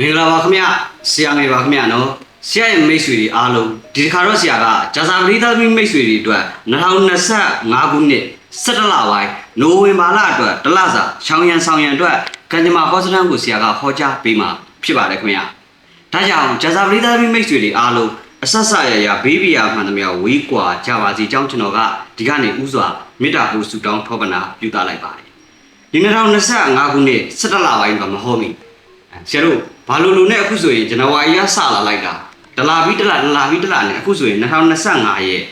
မင်္ဂလာပါခင်ဗျဆရာငယ်ပါခင်ဗျနော်ဆရာရဲ့မိတ်ဆွေတွေအားလုံးဒီတစ်ခါတော့ဆရာကဂျာစာပရိသတ်မိတ်ဆွေတွေအတွက်2025ခုနှစ်17လပိုင်းနိုဝင်ဘာလအတွက်တလစာချောင်းရံဆောင်ရံအတွက်ကံကြမ္မာဟောစတန်ကိုဆရာကဟောကြားပေးမှာဖြစ်ပါတယ်ခင်ဗျဒါကြောင့်ဂျာစာပရိသတ်မိတ်ဆွေတွေအားလုံးအဆက်ဆက်ရရဘေးဘီယာမှန်သမျှဝေးကွာကြပါစီကြောင်းကျွန်တော်ကဒီကနေ့ဥစွာမေတ္တာပို့ဆုတောင်းထောပနာပြုသလိုက်ပါတယ်ဒီ2025ခုနှစ်17လပိုင်းကမဟုတ်မီဆရာတို့ ဘာလို့လို့နဲ့အခုဆိုရင်ဇန်နဝါရီကစလာလိုက်တာဒလာပြီးဒလာဒလာပြီးဒလာနဲ့အခုဆိုရင်2025ရဲ့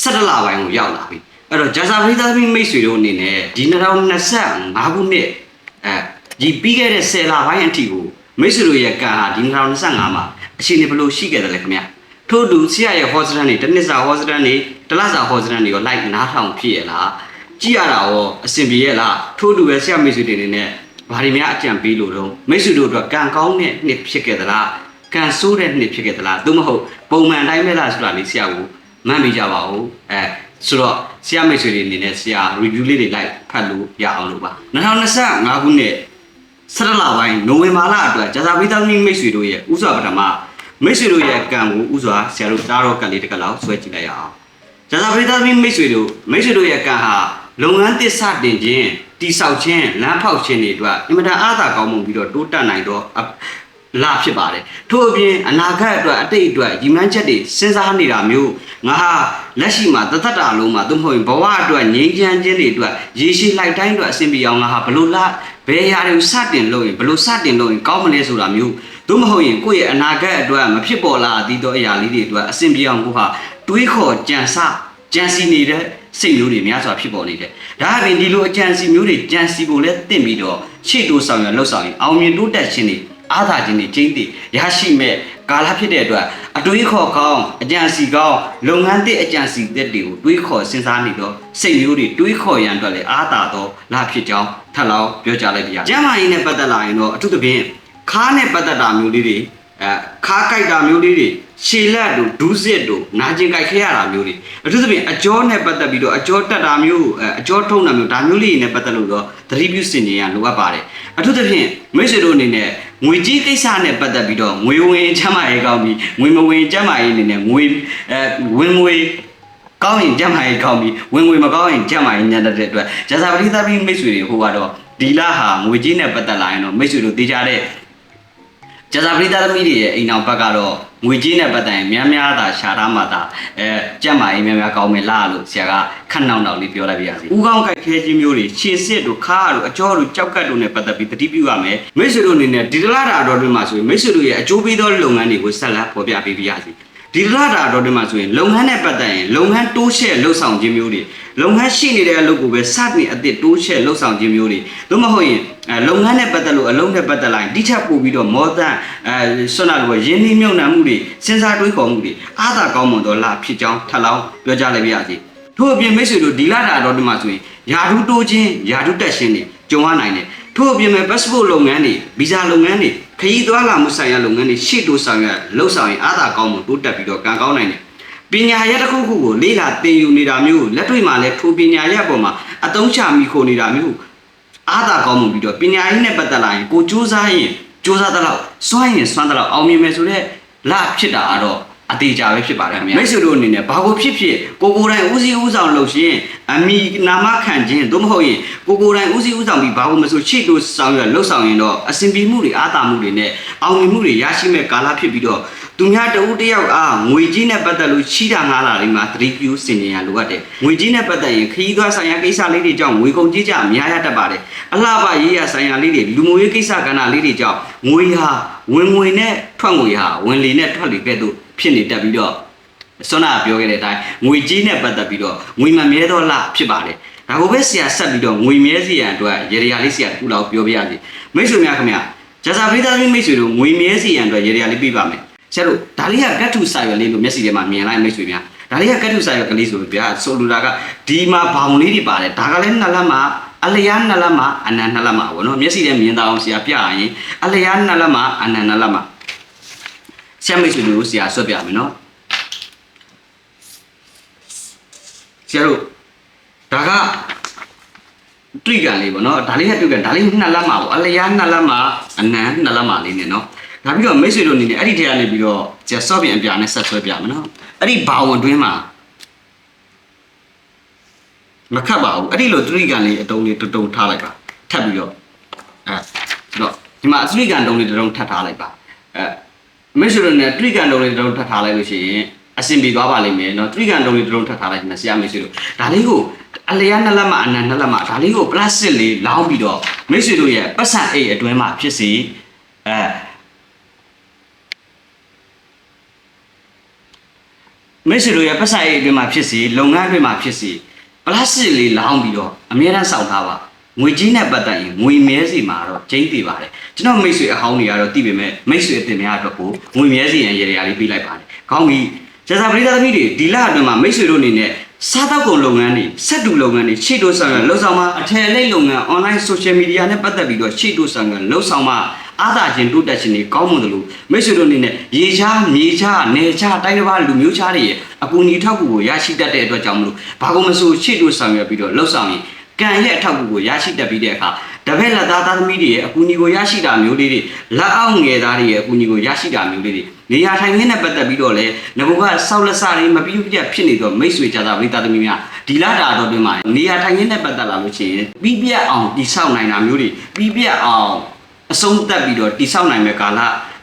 17လပိုင်းကိုရောက်လာပြီအဲ့တော့ဂျာစာပရိသတ်မိတ်ဆွေတို့အနေနဲ့ဒီ2025ခုနှစ်အဲဒီပြီးခဲ့တဲ့10လပိုင်းအထိကိုမိတ်ဆွေတို့ရဲ့ကံဟာဒီ2025မှာအခြေအနေဘယ်လိုရှိခဲ့တယ်လဲခင်ဗျာထို့အတူဆရာရဲ့ဟောစတန်တွေတစ်နှစ်စာဟောစတန်တွေတစ်လစာဟောစတန်တွေရောလိုက်နားထောင်ဖြစ်ရလားကြည့်ရတာရောအဆင်ပြေရဲ့လားထို့အတူပဲဆရာမိတ်ဆွေတွေအနေနဲ့ ဘာတွေများအကြံပေးလို့တော့မိတ်ဆွေတို့အတွက်ကံကောင်းတဲ့နှစ်ဖြစ်ခဲ့သလားကံဆိုးတဲ့နှစ်ဖြစ်ခဲ့သလားသို့မဟုတ်ပုံမှန်တိုင်းပဲလားဆိုတာလေးဆရာကိုမှတ်မိကြပါဦးအဲဆိုတော့ဆရာမိတ်ဆွေတွေအနေနဲ့ဆရာ review လေးတွေလိုက်ဖတ်လို့ရအောင်လို့ပါ2025ခုနှစ်17လပိုင်းနိုဝင်ဘာလအတွက်ဂျာစာပိသမီမိတ်ဆွေတို့ရဲ့ဥစွာပထမမိတ်ဆွေတို့ရဲ့ကံကိုဥစွာဆရာတို့တားတော့ကံလေးတစ်ကလောက်ဆွဲကြည့်လိုက်ရအောင်ဇာတာပရိသတ်မိတ်ဆွေတို့မိတ်ဆွေတို့ရဲ့ကံဟာ လုပ်ငန်းသစ်စတင်ခြင်းတိဆောက်ခြင်းလမ်းဖောက်ခြင်းတွေအတွက်အင်မတန်အားသာကောင်းမှုပြီးတော့တိုးတက်နိုင်တော့အလာဖြစ်ပါတယ်ထို့အပြင်အနာဂတ်အတွက်အတိတ်အတွက်ညီမန်းချက်တွေစဉ်းစားနေတာမျိုးငါဟာလက်ရှိမှာတသက်တာလုံးမှာသို့မဟုတ်ရင်ဘဝအတွက်ငြိမ်းချမ်းခြင်းတွေအတွက်ရေရှည်လိုက်တိုင်းအတွက်အဆင်ပြေအောင်ငါဟာဘလို့လားဘယ်ဟာတွေကိုစတင်လို့ရင်ဘလို့စတင်လို့ရင်ကောင်းမလဲဆိုတာမျိုးသို့မဟုတ်ရင်ကိုယ့်ရဲ့အနာဂတ်အတွက်မဖြစ်ပေါ်လာအသီးသောအရာလေးတွေအတွက်အဆင်ပြေအောင်ကိုဟာတွေးခေါ်ကြံစကြံစီနေတဲ့ စိတ်မျိုးတွေများစွာဖြစ်ပေါ်နေတယ်။ဒါအပြင်ဒီလိုအကြံစီမျိုးတွေကြံစီဖို့လဲတင့်ပြီးတော့ရှေ့တိုးဆောင်ရလှုပ်ဆောင်ရင်အောင်မြင်တိုးတက်ခြင်းတွေအားသာခြင်းတွေကျင်းတည်ရရှိမဲ့ကာလဖြစ်တဲ့အတွက်အတွေးခေါ်ကောင်းအကြံစီကောင်းလုပ်ငန်းသစ်အကြံစီသစ်တွေကိုတွေးခေါ်စဉ်းစားနေတော့စိတ်မျိုးတွေတွေးခေါ်ရန်အတွက်လည်းအားသာတော့လာဖြစ်ကြောင်းထပ်လောင်းပြောကြားလိုက်ပါရစေ။ကျမ်းမာရေးနဲ့ပတ်သက်လာရင်တော့အထူးသဖြင့်ခါးနဲ့ပတ်သက်တာမျိုးလေးတွေ အဲခါးကြိုက်တာမျိုးလေးတွေခြေလက်တို့ဒူးစစ်တို့နာကျင်ကြိုက်ခဲရတာမျိုးတွေအထူးသဖြင့်အကြောနဲ့ပတ်သက်ပြီးတော့အကြောတက်တာမျိုးအဲအကြောထုံတာမျိုးဒါမျိုးလေးတွေနဲ့ပတ်သက်လို့တော့သတိပြုစင်ကြရလိုအပ်ပါတယ်အထူးသဖြင့်မိတ်ဆွေတို့အနေနဲ့ငွေကြီးကိစ္စနဲ့ပတ်သက်ပြီးတော့ငွေဝင်ချမ်းမာရေးကောင်းပြီးငွေမဝင်ချမ်းမာရေးအနေနဲ့ငွေအဲဝင်ငွေကောင်းရင်ကြက်မာရေးကောင်းပြီးဝင်ငွေမကောင်းရင်ကြက်မာရေးညံ့တဲ့အတွက်ဂျာစာပရိသတ်ပြီးမိတ်ဆွေတွေဟိုကတော့ဒီလဟာငွေကြီးနဲ့ပတ်သက်လာရင်တော့မိတ်ဆွေတို့သိကြတဲ့ ကျဇာပရိသတ်သမီးတွေရဲ့အိမ်အောင်ဘက်ကတော့ငွေကြေးနဲ့ပတ်သက်ရင်များများသာရှာထားမှသာအဲကြက်မာရေးများများကောင်းမယ်လားလို့ဆရာကခက်နှောင်းတောင်လေးပြောလိုက်ပြရစီ။ဥကောင်းကြိုက်ခဲခြင်းမျိုးတွေခြေစစ်တို့ခါးတို့အကြောတို့ကြောက်ကတ်တို့နဲ့ပတ်သက်ပြီးတတိပြုရမယ်။မိတ်ဆွေတို့အနေနဲ့ဒီတလားတာတော်တွေမှာဆိုရင်မိတ်ဆွေတို့ရဲ့အကျိုးပေးသောလုပ်ငန်းတွေကိုဆက်လက်ဖော်ပြပေးပြရစီ။ ဒီတလားတာတော်တွေမှာဆိုရင်လုပ်ငန်းနဲ့ပတ်သက်ရင်လုပ်ငန်းတိုးရှဲ့လှုပ်ဆောင်ခြင်းမျိုးတွေလုပ်ငန်းရှိနေတဲ့အလုပ်ကိုပဲစတင်အသစ်တိုးရှဲ့လှုပ်ဆောင်ခြင်းမျိုးတွေသို့မဟုတ်ရင်အဲလုပ်ငန်းနဲ့ပတ်သက်လို့အလုပ်နဲ့ပတ်သက်လာရင်တိကျပို့ပြီးတော့မောဒန်အဲဆွမ်းနာလိုရင်းနှီးမြုပ်နှံမှုတွေစဉ်းစားတွေးခေါ်မှုတွေအားသာကောင်းမွန်တော့လာဖြစ်ကြောင်းထပ်လောင်းပြောကြားလိုက်ပါရစေထို့အပြင်မိတ်ဆွေတို့ဒီလာတာတော့ဒီမှာဆိုရင်ယာဓုတိုးခြင်းယာဓုတက်ခြင်းတွေကြုံရနိုင်တယ်ထို့အပြင်မဲ့ passport လုပ်ငန်းတွေဗီဇာလုပ်ငန်းတွေ ခရီးသွားလာမှုဆိုင်ရာလုပ်ငန်းတွေရှေ့တိုးဆောင်ရလှုပ်ဆောင်ရင်အားသာကောင်းမွန်တိုးတက်ပြီးတော့ကံကောင်းနိုင်တယ်ပညာရက်တစ်ခုခုကိုလေ့လာသင်ယူနေတာမျိုးလက်တွေ့မှာလည်းထိုပညာရက်ပေါ်မှာအသုံးချမိခိုနေတာမျိုးအားသာကောင်းမှုပြီးတော့ပညာရေးနဲ့ပတ်သက်လာရင်ကိုစူးစမ်းရင်စူးစမ်းသလောက်စွမ်းရင်စွမ်းသလောက်အောင်မြင်မယ်ဆိုတော့လာဖြစ်တာကတော့ အသေးကြပဲဖြစ်ပါတယ်ခင်ဗျာမိတ်ဆွေတို့အနေနဲ့ဘာကိုဖြစ်ဖြစ်ကိုကိုယ်တိုင်ဦးစီးဦးဆောင်လုပ်ရှင်အမိနာမခံခြင်းသို့မဟုတ်ရင်ကိုကိုယ်တိုင်ဦးစီးဦးဆောင်ပြီးဘာကိုမဆိုချိတ်လို့ဆောင်ရလှုပ်ဆောင်ရင်တော့အစဉ်ပြေမှုတွေအားသာမှုတွေနဲ့အောင်မြင်မှုတွေရရှိမဲ့ကာလဖြစ်ပြီးတော့သူများတဦးတယောက်အားငွေကြီးနဲ့ပတ်သက်လို့ချီးတာငားလာလေးမှာသတိပြုစင်ကြရလိုအပ်တယ်။ငွေကြီးနဲ့ပတ်သက်ရင်ခရီးသွားဆိုင်ရာကိစ္စလေးတွေကြောင့်ငွေကုန်ကြေးကြအများရတတ်ပါတယ်။အလှပရေးရဆိုင်ရာလေးတွေလူမျိုးရေးကိစ္စကဏ္ဍလေးတွေကြောင့်ငွေဟာဝင်ငွေနဲ့ထွက်ငွေဟာဝင်လေနဲ့ထွက်လေကဲ့သို့ ဖြစ်နေတတ်ပြီးတော့ဆွမ်းနာပြောခဲ့တဲ့အတိုင်းငွေကြီးနဲ့ပတ်သက်ပြီးတော့ငွေမမြဲတော့လားဖြစ်ပါတယ်။ဒါကိုပဲဆရာဆက်ပြီးတော့ငွေမြဲစီရန်အတွက်ရေရာလေးဆရာတစ်ခုလောက်ပြောပြရစီ။မိတ်ဆွေများခင်ဗျာဂျာစာပရိသတ်မိတ်ဆွေတို့ငွေမြဲစီရန်အတွက်ရေရာလေးပြပါမယ်။ဆရာတို့ဒါလေးကကတ်ထုစာရွက်လေးလို့မျက်စိထဲမှာမြင်လိုက်မိတ်ဆွေများဒါလေးကကတ်ထုစာရွက်ကလေးဆိုဗျာဆိုလိုတာကဒီမှာဘောင်လေးတွေပါတယ်ဒါကလည်းနှစ်လက်မှာအလျားနှစ်လက်မှာအနံနှစ်လက်မှာဘောနော်မျက်စိထဲမြင်တာအောင်ဆရာပြရရင်အလျားနှစ်လက်မှာအနံနှစ်လက်မှာ ဆရာမိတ်ဆွေတို့ဆရာဆွတ်ပြမယ်နော်ဆရာတို့ဒါကတွေ့ကြလေးပေါ့နော်ဒါလေးကတွေ့ကြဒါလေးနှစ်လက်မှာပေါ့အလျားနှစ်လက်မှာအနံနှစ်လက်မှာလေးနဲ့နော်ဒါပြီးတော့မိတ်ဆွေတို့အနေနဲ့အဲ့ဒီထဲကနေပြီးတော့ကျဆော့ပြန်အပြာနဲ့ဆက်ဆွဲပြမယ်နော်အဲ့ဒီဘာဝင်တွင်းမှာမခတ်ပါဘူးအဲ့ဒီလိုသတိကန်လေးအတုံးလေးတုံတုံထားလိုက်ပါထပ်ပြီးတော့အဲဆိုတော့ဒီမှာအသတိကန်တုံးလေးတုံထပ်ထားလိုက်ပါအဲ မိတ်ဆွေတို့နဲ့သတိကန်တုံးလေးတုံထပ်ထားလိုက်လို့ရှိရင်အဆင်ပြေသွားပါလိမ့်မယ်နော်သတိကန်တုံးလေးတုံထပ်ထားလိုက်မယ်ဆရာမိတ်ဆွေတို့ဒါလေးကိုအလျားနှစ်လက်မှအနံနှစ်လက်မှဒါလေးကိုပလတ်စတစ်လေးလောင်းပြီးတော့မိတ်ဆွေတို့ရဲ့ပတ်စံအိတ်အတွင်းမှာဖြစ်စီအဲမိတ်ဆွေတို့ရဲ့ပတ်စံအိတ်အတွင်းမှာဖြစ်စီလုပ်ငန်းအတွင်းမှာဖြစ်စီပလတ်စတစ်လေးလောင်းပြီးတော့အမြဲတမ်းစောင့်ထားပါ ငွေကြီးနဲ့ပတ်သက်ရင်ငွေမြဲစီမှာတော့ကျင်းတည်ပါတယ်ကျွန်တော်မိတ်ဆွေအဟောင်းတွေကတော့သိပေမဲ့မိတ်ဆွေအတင်များအတွက်ကိုငွေမြဲစီရန်ရေရာလေးပေးလိုက်ပါတယ်ကောင်းပြီကျန်စာပရိသတ်သမီးတွေဒီလအတွင်းမှာမိတ်ဆွေတို့အနေနဲ့စားတောက်ကုန်လုပ်ငန်းတွေစက်တူလုပ်ငန်းတွေရှေ့တိုးဆောင်ရလှုပ်ဆောင်မှာအထည်လိပ်လုပ်ငန်း online social media နဲ့ပတ်သက်ပြီးတော့ရှေ့တိုးဆောင်ရလှုပ်ဆောင်မှာအားသာခြင်းတိုးတက်ခြင်းတွေကောင်းမွန်တယ်လို့မိတ်ဆွေတို့အနေနဲ့ရေချားမြေချားနယ်ချားတိုင်းတစ်ပါးလူမျိုးချားတွေရဲ့အကူအညီထောက်ကူကိုရရှိတတ်တဲ့အတွက်ကြောင့်မလို့ဘာကုန်မဆိုရှေ့တိုးဆောင်ရပြီးတော့လှုပ်ဆောင်ရင် ကံရဲ့အထောက်အကူကိုရရှိတတ်ပြီးတဲ့အခါတပည့်လက်သားသားသမီးတွေရဲ့အကူအညီကိုရရှိတာမျိုးလေးတွေလက်အောက်ငယ်သားတွေရဲ့အကူအညီကိုရရှိတာမျိုးလေးတွေနေရာထိုင်ခင်းနဲ့ပတ်သက်ပြီးတော့လည်းငဘကဆောက်လက်စတွေမပြည့်ပြတ်ဖြစ်နေတော့မိတ်ဆွေကြတာပရိသတ်သမီးများဒီလာတာတော့တွင်မှာနေရာထိုင်ခင်းနဲ့ပတ်သက်လာလို့ရှိရင်ပြီးပြတ်အောင်တိဆောက်နိုင်တာမျိုးတွေပြီးပြတ်အောင်အဆုံးသတ်ပြီးတော့တိဆောက်နိုင်မဲ့ကာလ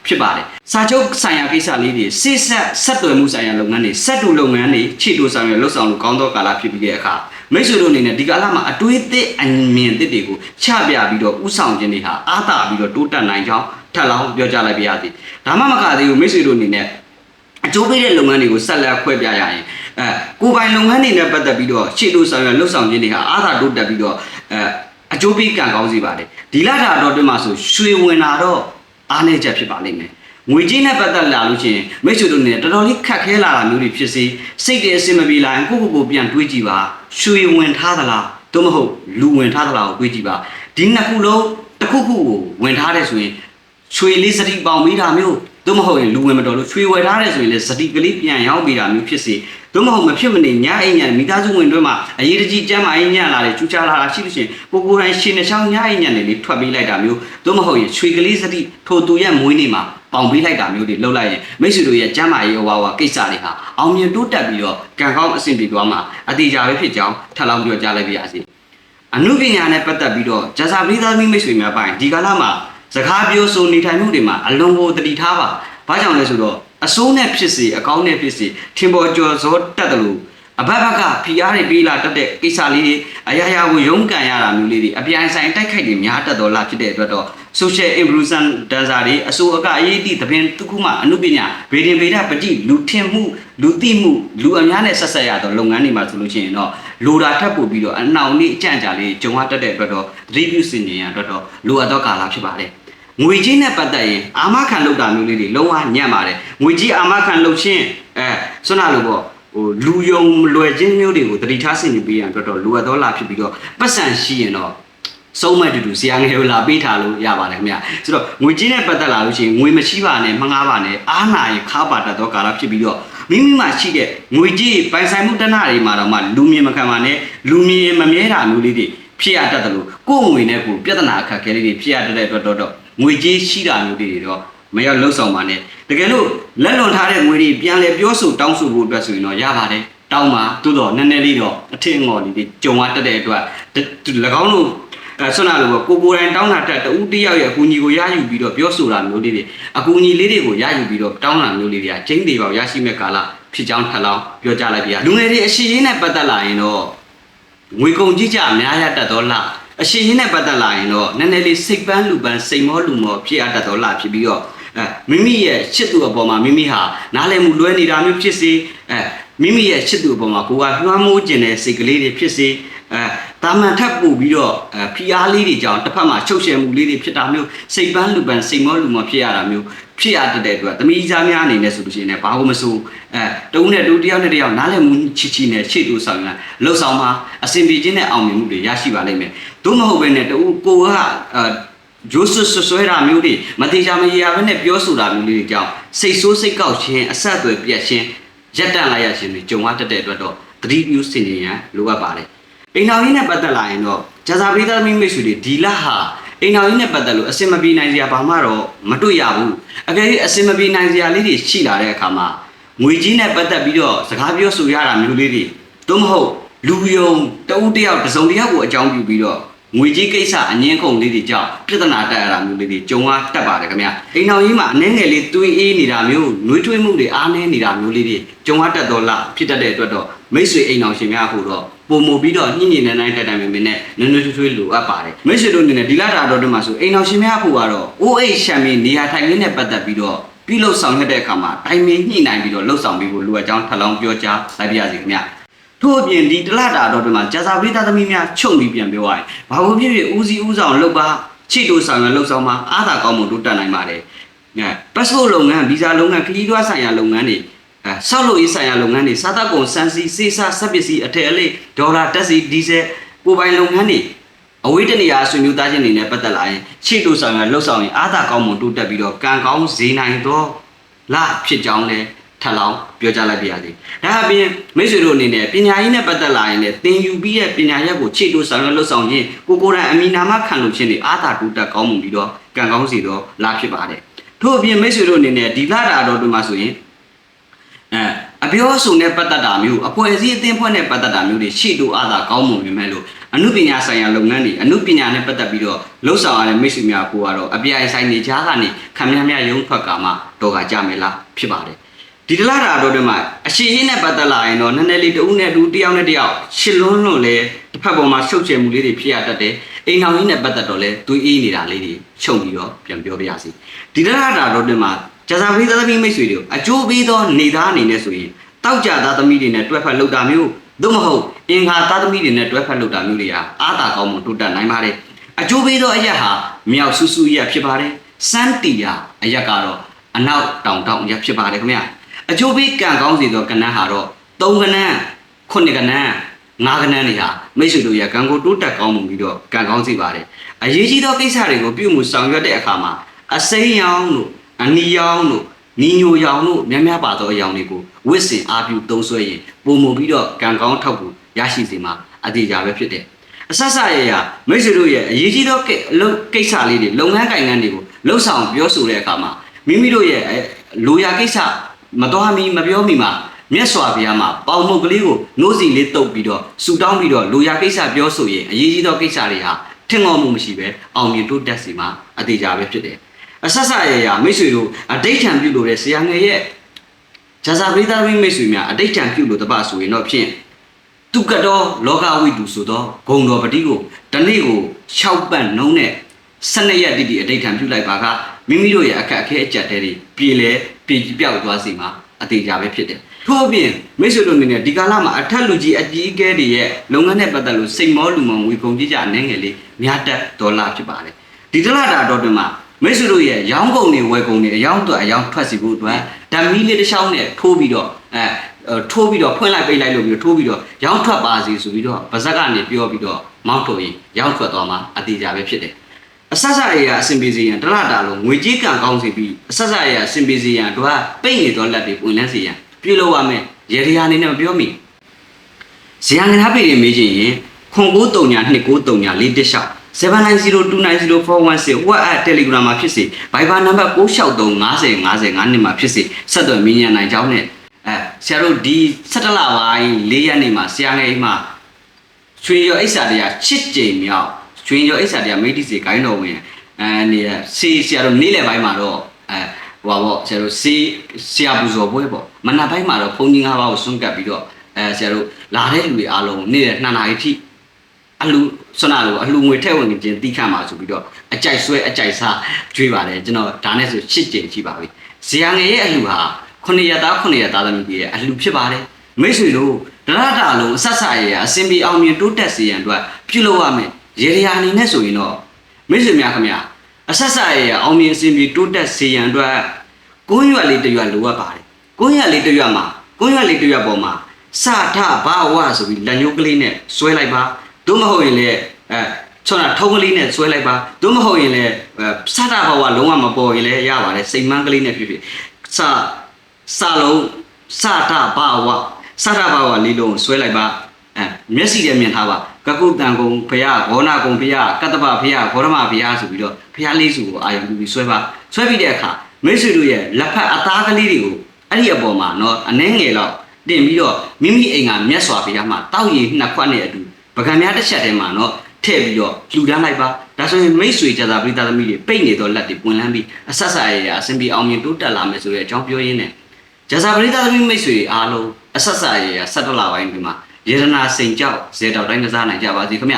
ဖြစ်ပါတယ်စာချုပ်ဆိုင်ရာကိစ္စလေးတွေစစ်ဆက်ဆက်သွယ်မှုဆိုင်ရာလုပ်ငန်းတွေစက်တူလုပ်ငန်းတွေခြေတူဆောင်ရလှုပ်ဆောင်လို့ကောင်းသောကာလဖြစ်ပြီးတဲ့အခါ မိတ်ဆွေတို့အနေနဲ့ဒီကာလမှာအတွေးသစ်အမြင်သစ်တွေကိုချပြပြီးတော့ဥဆောင်ခြင်းတွေဟာအားသာပြီးတော့တိုးတက်နိုင်ကြောင်းထပ်လောင်းပြောကြားလိုက်ပါရစေဒါမှမကသေးဘူးမိတ်ဆွေတို့အနေနဲ့အကျိုးပေးတဲ့လုပ်ငန်းတွေကိုဆက်လက်ခွဲပြရရင်အဲကိုယ်ပိုင်လုပ်ငန်းတွေနဲ့ပတ်သက်ပြီးတော့ခြေတူဆောင်ရလှုပ်ဆောင်ခြင်းတွေဟာအားသာတိုးတက်ပြီးတော့အဲအကျိုးပေးကံကောင်းစေပါတယ်ဒီလထာတော်တွင်မှာဆိုရွှေဝင်လာတော့အားနည်းချက်ဖြစ်ပါလိမ့်မယ် ငွေကြေးနဲ့ပတ်သက်လာလို့ရှိရင်မိတ်ဆွေတို့နေတော်တော်လေးခက်ခဲလာတာမျိုးတွေဖြစ်စေစိတ်တည်းအဆင်မပြေလာရင်ကိုယ့်ကိုယ်ကိုပြန်တွေးကြည့်ပါရွှေဝင်ထားသလားသို့မဟုတ်လူဝင်ထားသလားကိုတွေးကြည့်ပါဒီနှစ်ခုလုံးတစ်ခုခုကိုဝင်ထားတဲ့ဆိုရင်ရွှေလေးစတိပေါင်မိတာမျိုး သို့မဟုတ်ရင်လူဝင်မတော်လို့ရွှေဝယ်ထားတဲ့ဆိုရင်လည်းစတိကလေးပြန်ရောက်ပြီးတာမျိုးဖြစ်စေသို့မဟုတ်မဖြစ်မနေညအိမ်ညမိသားစုဝင်တွေမှာအရေးတကြီးကျမ်းမာအိမ်ညလာတယ်ကျူချလာတာရှိလို့ရှိရင်ကိုကိုယ်တိုင်ရှင်နှချောင်းညအိမ်ညနေလေးထွက်ပေးလိုက်တာမျိုးသို့မဟုတ်ရင်ရွှေကလေးစတိထိုသူရဲ့မွေးနေ့မှာပေါင်ပေးလိုက်တာမျိုးတွေလှုပ်လိုက်ရင်မိတ်ဆွေတို့ရဲ့ကျမ်းမာရေးဟောဝါကိစ္စတွေဟာအောင်မြင်တိုးတက်ပြီးတော့ကံကောင်းအဆင်ပြေသွားမှာအတိအကျပဲဖြစ်ကြောင်းထပ်လောင်းပြောကြားလိုက်ပါရစေအနုပညာနဲ့ပတ်သက်ပြီးတော့ဂျာစာပရိသတ်မိတ်ဆွေများပိုင်းဒီကာလမှာ စကားပြောဆိုနေထိုင်မှုတွေမှာအလွန်ကိုတတိထားပါဘာကြောင့်လဲဆိုတော့အစိုးနဲ့ဖြစ်စေအကောင်းနဲ့ဖြစ်စေထင်ပေါ်ကျော်စောတတ်တယ်လို့အဘက်ဘက်ကဖိအားတွေပေးလာတတ်တဲ့ကိစ္စလေးတွေအရာရာကိုရုန်းကန်ရတာမျိုးလေးတွေအပြိုင်ဆိုင်တိုက်ခိုက်တွေများတတ်တော်လားဖြစ်တဲ့အတွက်တော့ social influencer ဒါဇာတွေအစိုးအကအရေးအသည့်သဘင်တစ်ခုမှအမှုပညာဗေဒင်ဗေဒပတိလူထင်မှုလူသိမှုလူအများနဲ့ဆက်ဆက်ရတော့လုပ်ငန်းတွေမှာဆိုလို့ရှိရင်တော့လိုတာထပ်ပို့ပြီးတော့အနှောင်လေးအကြံကြာလေးဂျုံရတတ်တဲ့အတွက်တော့သတိပြုစင်ကြင်ရအတွက်တော့လိုအပ်သောကာလဖြစ်ပါတယ် ငွေကြီးနဲ့ပတ်သက်ရင်အာမခံလုပ်တာမျိုးလေးတွေလုံးဝညံ့ပါတယ်ငွေကြီးအာမခံလုပ်ခြင်းအဲဆွမ်းနာလို့ပေါ့ဟိုလူယုံလွယ်ခြင်းမျိုးတွေကိုတတိထားဆင်နေပေးရန်အတွက်တော့လိုအပ်သောလာဖြစ်ပြီးတော့ပတ်စံရှိရင်တော့စုံးမဲ့တူတူဆရာငယ်ကိုလာပေးထားလို့ရပါတယ်ခင်ဗျဆိုတော့ငွေကြီးနဲ့ပတ်သက်လာလို့ရှိရင်ငွေမရှိပါနဲ့မငားပါနဲ့အားနာရင်ခါပါတတ်သောကာလဖြစ်ပြီးတော့မိမိမှာရှိတဲ့ငွေကြီးပိုင်ဆိုင်မှုတဏ္ဍာတွေမှာတော့မှလူမြင်မခံပါနဲ့လူမြင်မမြဲတာမျိုးလေးတွေဖြစ်ရတတ်တယ်လို့ကိုယ်ငွေနဲ့ကိုယ်ပြဿနာအခက်အခဲလေးတွေဖြစ်ရတတ်တဲ့အတွက်တော့ ငွေကြီးရှိတာမျိုးတွေတော့မရောက်လှုပ်ဆောင်ပါနဲ့တကယ်လို့လက်လွန်ထားတဲ့ငွေတွေပြန်လဲပြောဆိုတောင်းဆိုဖို့အတွက်ဆိုရင်တော့ရပါတယ်တောင်းပါသို့တော့နည်းနည်းလေးတော့အထင်ငေါ်လေးတွေကြုံရတတ်တဲ့အတွက်၎င်းတို့အဲဆွမ်းနာလို့ပေါ့ကိုကိုယ်တိုင်တောင်းတာတက်တူတယောက်ရဲ့အကူအညီကိုရယူပြီးတော့ပြောဆိုတာမျိုးလေးတွေအကူအညီလေးတွေကိုရယူပြီးတော့တောင်းတာမျိုးလေးတွေကကျင်းသေးပါရရှိမဲ့ကာလဖြစ်ကြောင်းထပ်လောင်းပြောကြလိုက်ပြရလူငယ်တွေအရှိရေးနဲ့ပတ်သက်လာရင်တော့ငွေကုန်ကြီးကြအများရတတ်တော့လား အရှိရေးနဲ့ပတ်သက်လာရင်တော့နည်းနည်းလေးစိတ်ပန်းလူပန်းစိတ်မောလူမောဖြစ်ရတတ်တော့လားဖြစ်ပြီးတော့အဲမိမိရဲ့ချစ်သူအပေါ်မှာမိမိဟာနားလည်မှုလွဲနေတာမျိုးဖြစ်စေအဲမိမိရဲ့ချစ်သူအပေါ်မှာကိုယ်ကလွှမ်းမိုးခြင်းတဲ့စိတ်ကလေးတွေဖြစ်စေအဲတာမန်ထပ်ပို့ပြီးတော့အဲဖီအားလေးတွေကြောင့်တစ်ဖက်မှာချုပ်ရှယ်မှုလေးတွေဖြစ်တာမျိုးစိတ်ပန်းလူပန်းစိတ်မောလူမောဖြစ်ရတာမျိုး ဖြစ်ရတဲ့အတွက်သမီးသားများအနေနဲ့ဆိုလို့ရှိရင်လည်းဘာလို့မဆိုအဲတုံးနဲ့တူတယောက်နဲ့တယောက်နားလည်မှုချီချီနဲ့ချစ်တူဆောင်ရလှုပ်ဆောင်မှာအစဉ်ပြေခြင်းနဲ့အောင်မြင်မှုတွေရရှိပါလိမ့်မယ်သို့မဟုတ်ဘဲနဲ့တူကိုကအဲဂျိုးဆွဆွဲတာမျိုးတွေမတိချာမရရဘဲနဲ့ပြောဆိုတာမျိုးလေးတွေကြောင့်စိတ်ဆိုးစိတ်ကောက်ခြင်းအဆက်အသွယ်ပြတ်ခြင်းရက်တန့်လိုက်ရခြင်းတွေကြုံရတတ်တဲ့အတွက်တော့သတိပြုစင်ကြင်ရန်လိုအပ်ပါတယ်အိမ်တော်ကြီးနဲ့ပတ်သက်လာရင်တော့ဂျာဇာပရိသတ်မိမိတ်ဆွေတွေဒီလဟာ အိမ်တော်ကြီးနဲ့ပတ်သက်လို့အစင်မပြေနိုင်စရာဘာမှတော့မတွေ့ရဘူးအကယ်၍အစင်မပြေနိုင်စရာလေးတွေရှိလာတဲ့အခါမှာငွေကြီးနဲ့ပတ်သက်ပြီးတော့စကားပြောဆိုရတာမျိုးလေးတွေသို့မဟုတ်လူယုံတဦးတယောက်တစ်စုံတစ်ယောက်ကိုအကြောင်းပြုပြီးတော့ငွေကြီးကိစ္စအငင်းကုန်လေးတွေကြောင့်ပြဿနာတက်ရတာမျိုးလေးတွေကြုံရတတ်ပါတယ်ခင်ဗျအိမ်တော်ကြီးမှာအနှဲငယ်လေးတွေးအေးနေတာမျိုးနှွေးထွေးမှုတွေအားနည်းနေတာမျိုးလေးတွေကြုံရတတ်တော့လားဖြစ်တတ်တဲ့အတွက်တော့မိတ်ဆွေအိမ်တော်ရှင်များဟိုတော့ ပုံမူပြီးတော့ညှိညှိနှိုင်းနှိုင်းတက်တယ်မြင်မြင်နဲ့နွေးနွေးထွေးထွေးလိုအပ်ပါတယ်မိတ်ဆွေတို့အနေနဲ့ဒီလာတာတော့ဒီမှာဆိုအိမ်တော်ရှင်များဟိုကတော့ OH ရှမ်မီနေရာထိုင်ခင်းနဲ့ပတ်သက်ပြီးတော့ပြုလုပ်ဆောင်ရွက်တဲ့အခါမှာတိုင်ပင်ညှိနှိုင်းပြီးတော့လှုပ်ဆောင်ပြီးဖို့လိုအပ်ကြောင်းထပ်လောင်းပြောကြားလိုက်ပါရစေခင်ဗျထို့အပြင်ဒီတလတာတော့ဒီမှာဂျာစာပရိသတ်သမီးများချုပ်ပြီးပြန်ပြောရရင်ဘာလို့ဖြစ်ဖြစ်ဦးစီးဦးဆောင်လုပ်ပါချိတိုဆောင်ရလှုပ်ဆောင်မှာအားသာကောင်းမှုတိုးတက်နိုင်ပါတယ်။ည passport လုပ်ငန်းဗီဇာလုပ်ငန်းခရီးသွားဆိုင်ရာလုပ်ငန်းတွေအဲ ဆောက်လုပ်ရေးဆိုင်ရာလုပ်ငန်းတွေစားတောက်ကုန်စမ်းစီစေစားစက်ပစ္စည်းအထည်အလိဒေါ်လာတက်စီဒီဇယ်ကိုပိုင်လုပ်ငန်းတွေအဝေးတနေရာဆွေမျိုးသားချင်းတွေနဲ့ပတ်သက်လာရင်ချိတိုဆောင်ရလှုပ်ဆောင်ရင်အားသာကောင်းမှုတိုးတက်ပြီးတော့ကံကောင်းဈေးနိုင်တော့လာဖြစ်ကြောင်းလဲထပ်လောင်းပြောကြားလိုက်ပါရစေ။ဒါအပြင်မိတ်ဆွေတို့အနေနဲ့ပညာရေးနဲ့ပတ်သက်လာရင်လည်းသင်ယူပြီးတဲ့ပညာရပ်ကိုခြေတိုဆောင်ရွက်လှုပ်ဆောင်ခြင်းကိုကိုယ်တိုင်အမိနာမခံလို့ခြင်းတွေအားသာတိုးတက်ကောင်းမှုပြီးတော့ကံကောင်းစီတော့လာဖြစ်ပါတယ်။ထို့အပြင်မိတ်ဆွေတို့အနေနဲ့ဒီလာတာတော်တို့မှာဆိုရင် အဲအပြောအဆိုနဲ့ပတ်သက်တာမျိုးအဖွဲ့အစည်းအသင်းဖွဲ့နဲ့ပတ်သက်တာမျိုးတွေရှေ့တို့အားသာကောင်းမှုမြင်မဲ့လို့အမှုပညာဆိုင်ရာလုပ်ငန်းတွေအမှုပညာနဲ့ပတ်သက်ပြီးတော့လှုပ်ဆောင်ရတဲ့မိတ်ဆွေများကိုကတော့အပြိုင်ဆိုင်နေကြကနေခံမြမြရုံးထွက်ကမှတော့ကကြမယ်လားဖြစ်ပါတယ်ဒီတလားတာတော့ဒီမှာအရှိရင်းနဲ့ပတ်သက်လာရင်တော့နည်းနည်းလေးတဦးနဲ့တူတယောက်နဲ့တယောက်ရှစ်လွန်းလွန်းလဲတစ်ဖက်ပေါ်မှာရှုပ်ချယ်မှုလေးတွေဖြစ်ရတတ်တယ်အိမ်အောင်ကြီးနဲ့ပတ်သက်တော့လဲသွေးအေးနေတာလေးတွေချုပ်ပြီးတော့ပြန်ပြောပြရစီဒီတလားတာတော့ဒီမှာ ကျစာပရိသတ်သမီးမိတ်ဆွေတွေကိုအကျိုးပေးသောနေသားအနေနဲ့ဆိုရင်တောက်ကြသားသမီးတွေနဲ့တွဲဖက်လောက်တာမျိုးသို့မဟုတ်အင်္ဂါသားသမီးတွေနဲ့တွဲဖက်လောက်တာမျိုးတွေဟာအားသာကောင်းမှုတိုးတက်နိုင်ပါတယ်အကျိုးပေးသောအရက်ဟာမြောက်ဆူဆူရက်ဖြစ်ပါတယ်စမ်းတီယာအရက်ကတော့အနောက်တောင်တောင်ရက်ဖြစ်ပါတယ်ခင်ဗျအကျိုးပေးကံကောင်းစေသောကဏ္ဍဟာတော့၃ကဏ္ဍခုနှစ်ကဏ္ဍငါးကဏ္ဍတွေဟာမိတ်ဆွေတို့ရဲ့ကံကိုတိုးတက်ကောင်းမှုပြီးတော့ကံကောင်းစေပါတယ်အရေးကြီးသောကိစ္စတွေကိုပြုမှုဆောင်ရွက်တဲ့အခါမှာအစိမ်းရောင်တို့ အနီရောင်တို့နီညိုရောင်တို့များများပါသောအရောင်တွေကိုဝစ်စင်အားပြုသုံးဆွဲရင်ပုံမူပြီးတော့ကံကောင်းထောက်ကူရရှိစေမှာအသေးကြပဲဖြစ်တယ်အဆက်ဆက်ရရမိတ်ဆွေတို့ရဲ့အရေးကြီးသောကိလုပ်ကိစ္စလေးတွေလုပ်ငန်းကိုင်ငန်းတွေကိုလှုပ်ဆောင်ပြောဆိုတဲ့အခါမှာမိမိတို့ရဲ့အဲလိုရာကိစ္စမတော်မီမပြောမီမှာမြတ်စွာဘုရားမှာပေါင်မုတ်ကလေးကိုနှိုးစီလေးတုပ်ပြီးတော့ဆူတောင်းပြီးတော့လိုရာကိစ္စပြောဆိုရင်အရေးကြီးသောကိစ္စတွေဟာထင်တော်မှုမရှိပဲအောင်မြင်တိုးတက်စီမှာအသေးကြပဲဖြစ်တယ် အဆက်ဆက်ရရမိတ်ဆွေတို့အတိတ်ထံပြုလို့တဲ့ဆရာငယ်ရဲ့ဂျာဇာပရိသတ်မိတ်ဆွေများအတိတ်ထံပြုလို့တပဆိုရင်တော့ဖြင့်သူကတော့လောကဝိတုဆိုတော့ဂုံတော်ပတိကိုတနေ့ကို6ပတ်နှုံးနဲ့12ရက်တိတိအတိတ်ထံပြုလိုက်ပါကမိမိတို့ရဲ့အခက်အခဲအကျက်တဲတွေပြေလဲပြေပြောက်သွားစီမှာအသေးကြပဲဖြစ်တယ်ထို့အပြင်မိတ်ဆွေတို့အနေနဲ့ဒီကာလမှာအထက်လူကြီးအကြီးအကဲတွေရဲ့လုပ်ငန်းနဲ့ပတ်သက်လို့စိတ်မောလူမောင်ဝေကုန်ကြကြအနေငယ်လေးများတက်ဒေါ်လာဖြစ်ပါတယ်ဒီတလတာတော့တွင်မှာ မိတ်ဆွေတို့ရဲ့ရောင်းကုန်တွေဝယ်ကုန်တွေအယောင်းတော့အယောင်းထွက်စီဖို့အတွက်ဓာမီလေးတစ်ချောင်းနဲ့ထိုးပြီးတော့အဲထိုးပြီးတော့ဖွင့်လိုက်ပိတ်လိုက်လို့ပြီးတော့ထိုးပြီးတော့ရောင်းထွက်ပါစီဆိုပြီးတော့ဗဇက်ကနေပြောပြီးတော့မောင်းထုတ်ရင်ရောင်းထွက်သွားမှာအသေးကြပဲဖြစ်တယ်အဆက်ဆက်ရအဆင်ပြေစေရန်တလတာလုံးငွေကြေးကံကောင်းစေပြီးအဆက်ဆက်ရအဆင်ပြေစေရန်တို့ကပိတ်နေတော့လက်တွေပွင့်လန်းစေရန်ပြုလုပ်ရမယ်ရေဒီယာအနေနဲ့မပြောမိဇီယံငါးပေတွေမေးချင်ရင်ခွန်ကိုတုံညာ29တုံညာ4တက်လျှောက် 790290416 WhatsApp Telegram မှာဖြစ်စေ Viber နံပါတ်96350505နှစ်မှာဖြစ်စေဆက်သွယ်မင်းညနိုင်ကြောင်းနဲ့အဲဆရာတို့ဒီ17လပိုင်း4ရက်နေ့မှာဆရာငယ်မှာရွှေရောအိဆာတရား6ကြိမ်မြောက်ရွှေရောအိဆာတရားမိတိစေကိုင်းတော်ဝင်အဲနေစီဆရာတို့နေ့လယ်ပိုင်းမှာတော့အဲဟိုပါပေါ့ဆရာတို့စီဆရာပူဇော်ပွဲပေါ့မနက်ပိုင်းမှာတော့ဘုန်းကြီး၅ပါးကိုဆွန့်ကပ်ပြီးတော့အဲဆရာတို့လာတဲ့လူတွေအားလုံးနေ့လယ်2နာရီထိ အလူဆွနာလို့အလူငွေထည့်ဝင်ခြင်းတီးခတ်မှာဆိုပြီးတော့အကြိုက်ဆွဲအကြိုက်စားကြွေးပါတယ်ကျွန်တော်ဒါနဲ့ဆိုရှစ်ကြိမ်ရှိပါပြီဇေယျငယ်ရဲ့အလူဟာ9ရက်သား9ရက်သားသမီးတွေရဲ့အလူဖြစ်ပါတယ်မိတ်ဆွေတို့ဒရတာလုံးအဆက်ဆက်ရအစင်ပြေအောင်မြင်တိုးတက်စေရန်အတွက်ပြုလုပ်ရမယ်ရေရယာအနေနဲ့ဆိုရင်တော့မိတ်ဆွေများခင်ဗျာအဆက်ဆက်ရအောင်မြင်အစင်ပြေတိုးတက်စေရန်အတွက်ကိုင်းရွက်လေးတစ်ရွက်လိုအပ်ပါတယ်ကိုင်းရွက်လေးတစ်ရွက်မှာကိုင်းရွက်လေးတစ်ရွက်ပေါ်မှာစထဘာဝဆိုပြီးလက်ညှိုးကလေးနဲ့ဆွဲလိုက်ပါ သို့မဟုတ်ရင်လည်းအဲချောနာထုံးကလေးနဲ့ဆွဲလိုက်ပါသို့မဟုတ်ရင်လည်းစတာဘဝလုံးဝမပေါ်ရင်လည်းရပါတယ်စိတ်မန်းကလေးနဲ့ဖြစ်ဖြစ်စစလုံးစတာဘဝစတာဘဝလေးလုံးဆွဲလိုက်ပါအဲမျက်စိနဲ့မြင်ထားပါကကုတန်ကုံဖရာဂောနာကုံဖရာကတ္တပဖရာဂေါရမဖရာဆိုပြီးတော့ဖရာလေးစုကိုအာရုံပြုပြီးဆွဲပါဆွဲပြီးတဲ့အခါမိတ်ဆွေတို့ရဲ့လက်ဖက်အသားကလေးတွေကိုအဲ့ဒီအပေါ်မှာနော်အနှဲငယ်တော့တင်ပြီးတော့မိမိအိမ်ကမြတ်စွာဘုရားမှာတောက်ရည်နှစ်ခွက်နဲ့အတူ ပကံများတစ်ချက်ထဲမှာနော်ထည့်ပြီးတော့လှူဒန်းလိုက်ပါဒါဆိုရင်မိတ်ဆွေကြတာပရိသတ်သမီးတွေပိတ်နေတော့လက်တွေပွင့်လန်းပြီးအဆက်ဆက်ရရအစဉ်ပြေအောင်မြင်တိုးတက်လာမယ်ဆိုတဲ့အကြောင်းပြောရင်းနဲ့ဂျာဇာပရိသတ်သမီးမိတ်ဆွေတွေအားလုံးအဆက်ဆက်ရရဆက်တလာပိုင်းဒီမှာယေရနာစိန်ကြောက်ဇေတောက်တိုင်းကစားနိုင်ကြပါစေခင်ဗျ